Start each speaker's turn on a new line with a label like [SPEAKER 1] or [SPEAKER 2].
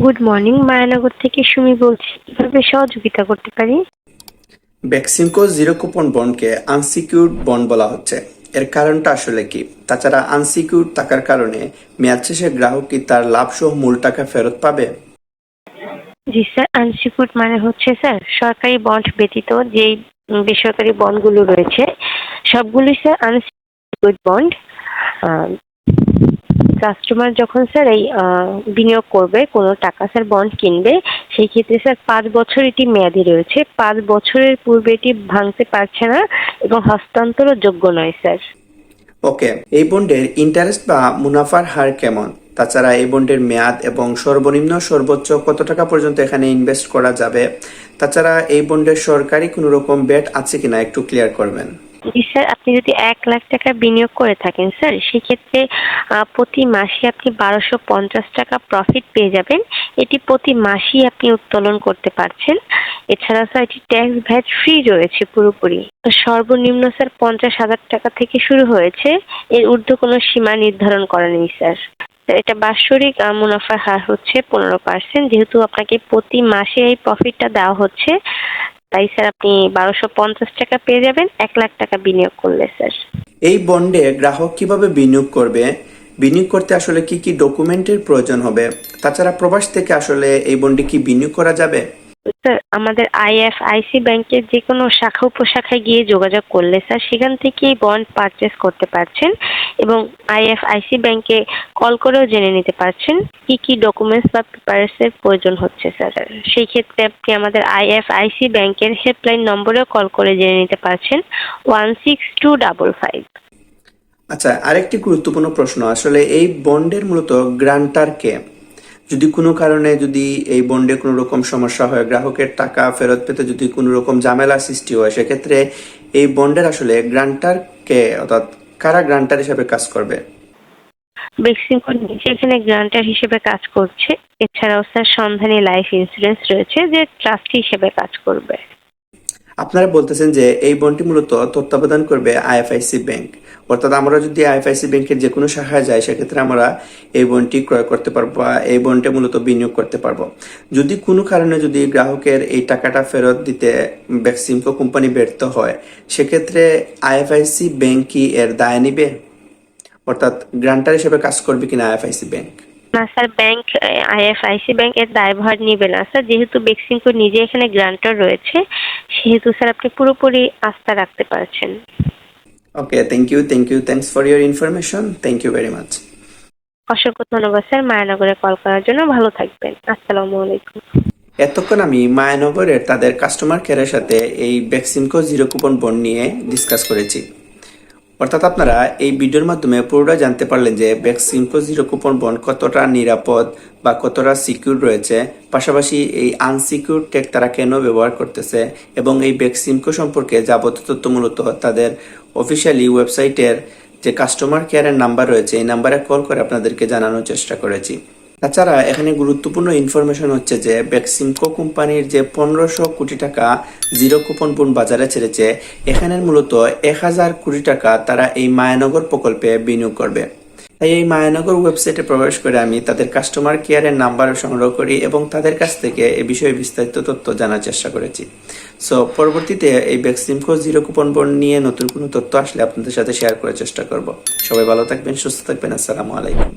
[SPEAKER 1] Good morning Mayanagar থেকে সুমি বলছি কীভাবে সহযোগিতা করতে পারি?
[SPEAKER 2] ভ্যাকসিনকো জিরো কুপন বন্ডকে আনসিকিউর্ড বন্ড বলা হচ্ছে। এর কারণটা আসলে কি? তাছাড়া আনসিকিউর্ড থাকার কারণে মেয়াদ শেষে গ্রাহক কি তার লাভসহ মূল টাকা ফেরত পাবে?
[SPEAKER 1] জি স্যার আনসিকিউর্ড মানে হচ্ছে স্যার সরকারি বন্ড ব্যতীত যেই বেসরকারি বন্ডগুলো রয়েছে সবগুলোই স্যার আনসিকিউর্ড বন্ড কাস্টমার যখন স্যার এই বিনিয়োগ করবে, কোনো টাকা স্যার বন্ড কিনবে, সেই ক্ষেত্রে স্যার পাঁচ বছর এটি মেয়াদি রয়েছে। পাঁচ বছরের পূর্বে এটি ভাঙতে পারছে না এবং হস্তান্তরও যোগ্য নয় স্যার
[SPEAKER 2] ওকে, এই বন্ডের ইন্টারেস্ট বা মুনাফার হার কেমন? তাছাড়া এই বন্ডের মেয়াদ এবং সর্বনিম্ন সর্বোচ্চ কত টাকা পর্যন্ত এখানে ইনভেস্ট করা যাবে? তাছাড়া এই বন্ডের সরকারি কোনো রকম বেট আছে কিনা একটু ক্লিয়ার করবেন।
[SPEAKER 1] জি স্যার আপনি যদি এক লাখ টাকা বিনিয়োগ করে থাকেন স্যার সেক্ষেত্রে প্রতি মাসে আপনি বারোশো পঞ্চাশ টাকা প্রফিট পেয়ে যাবেন। এটি প্রতি মাসেই আপনি উত্তোলন করতে পারছেন। এছাড়া স্যার এটি ট্যাক্স ভ্যাট ফ্রি রয়েছে পুরোপুরি। সর্বনিম্ন স্যার পঞ্চাশ হাজার টাকা থেকে শুরু হয়েছে। এর ঊর্ধ্ব কোনো সীমা নির্ধারণ করা নেই স্যার। স্যার, এটা বাৎসরিক মুনাফার হার হচ্ছে পনেরো পার্সেন্ট যেহেতু আপনাকে প্রতি মাসে এই প্রফিটটা দেওয়া হচ্ছে তাই স্যার, আপনি বারোশো পঞ্চাশ টাকা পেয়ে যাবেন, এক লাখ টাকা বিনিয়োগ করলে স্যার।
[SPEAKER 2] এই বন্ডে গ্রাহক কীভাবে বিনিয়োগ করবে? বিনিয়োগ করতে আসলে কি কি ডকুমেন্টের প্রয়োজন হবে? তাছাড়া প্রবাস থেকে আসলে এই বন্ডে কি বিনিয়োগ করা যাবে?
[SPEAKER 1] স্যার, আমাদের আইএফআইসি ব্যাংকের যে কোনো শাখা উপশাখায় গিয়ে যোগাযোগ করলে স্যার, সেখান থেকেই বন্ড পারচেস করতে পারছেন এবং আইএফআইসি ব্যাংকে কল করেও জেনে নিতে পারছেন কি কি ডকুমেন্টস বা পেপারসের প্রয়োজন হচ্ছে স্যার। সেই ক্ষেত্রে আপনি আমাদের আইএফআইসি ব্যাংকের হেল্পলাইন নম্বরেও কল করে জেনে নিতে পারছেন one six two double five
[SPEAKER 2] আচ্ছা আরেকটি গুরুত্বপূর্ণ প্রশ্ন। আসলে এই বন্ডের মূলত গ্রান্টার কে? যদি কোনো কারণে যদি এই বন্ডে কোনো রকম সমস্যা হয়, গ্রাহকের টাকা ফেরত পেতে যদি কোনো রকম ঝামেলা সৃষ্টি হয়, সেক্ষেত্রে এই বন্ডের আসলে গ্রান্টার কে অর্থাৎ কারা গ্রান্টার হিসেবে কাজ করবে?
[SPEAKER 1] বেক্সিমকো নিজে এখানে গ্রান্টার হিসেবে কাজ করছে। এছাড়াও স্যার, সন্ধানী লাইফ ইন্স্যুরেন্স রয়েছে যে ট্রাস্টি হিসেবে কাজ করবে।
[SPEAKER 2] আপনারা বলতেছেন যে এই বন্ডটি মূলত তত্ত্বাবধান করবে আইএফআইসি ব্যাংক। অর্থাৎ আমরা যদি আইএফআইসি ব্যাংকের যে কোনো শাখায় যাই, সেক্ষেত্রে আমরা এই বন্ডটি ক্রয় করতে পারব বা এই বন্ডে মূলত বিনিয়োগ করতে পারব। যদি কোনো কারণে যদি গ্রাহকের এই টাকাটা ফেরত দিতে ভ্যাকসিমকো কোম্পানি ব্যর্থ হয়, সেক্ষেত্রে আইএফআইসি ব্যাংক কি এর দায় নিবে? অর্থাৎ গ্রান্টার হিসেবে কাজ করবে কিনা আইএফআইসি ব্যাংক?
[SPEAKER 1] না স্যার ব্যাংক আইএফআইসি ব্যাংক এর দায়ভার নিবে না স্যার যেহেতু বেক্সিমকো নিজে এখানে গ্রান্টার রয়েছে সেহেতু স্যার আপনি পুরোপুরি আস্থা রাখতে পারছেন।
[SPEAKER 2] Okay thank you thank you thanks for your information thank you very much
[SPEAKER 1] অসংখ্য ধন্যবাদ স্যার মায়ানগরে কল করার জন্য ভালো থাকবেন আসসালামু আলাইকুম।
[SPEAKER 2] এতক্ষণ আমি মায়ানগরের তাদের কাস্টমার কেয়ারের সাথে এই ভ্যাকসিনকো জিরো কুপন বন্ড নিয়ে ডিসকাস করেছি। অর্থাৎ আপনারা এই ভিডিওর মাধ্যমে পুরোটা জানতে পারলেন যে ভ্যাকসিনকো জিরো কুপন বন্ড কতটা নিরাপদ বা কতটা সিকিউর রয়েছে। পাশাপাশি এই আনসিকিউর টেক তারা কেন ব্যবহার করতেছে এবং এই ভ্যাকসিনকো সম্পর্কে যাবতীয় তথ্য মূলত তাদের অফিসিয়ালি ওয়েবসাইটের যে কাস্টমার কেয়ারের নাম্বার রয়েছে, এই নাম্বারে কল করে আপনাদেরকে জানানোর চেষ্টা করেছি। তাছাড়া এখানে গুরুত্বপূর্ণ ইনফরমেশন হচ্ছে যে বেক্সিমকো কোম্পানির যে পনেরোশো কোটি টাকা জিরো কুপন বন্ড বাজারে ছেড়েছে, এখানের মূলত এক হাজার কোটি টাকা তারা এই মায়ানগর প্রকল্পে বিনিয়োগ করবে। তাই এই মায়ানগর ওয়েবসাইটে প্রবেশ করে আমি তাদের কাস্টমার কেয়ারের নাম্বার সংগ্রহ করি এবং তাদের কাছ থেকে এ বিষয়ে বিস্তারিত তথ্য জানার চেষ্টা করেছি। সো পরবর্তীতে এই বেক্সিমকো জিরো কুপন বন্ড নিয়ে নতুন কোনো তথ্য আসলে আপনাদের সাথে শেয়ার করার চেষ্টা করব। সবাই ভালো থাকবেন, সুস্থ থাকবেন, আসসালামু আলাইকুম।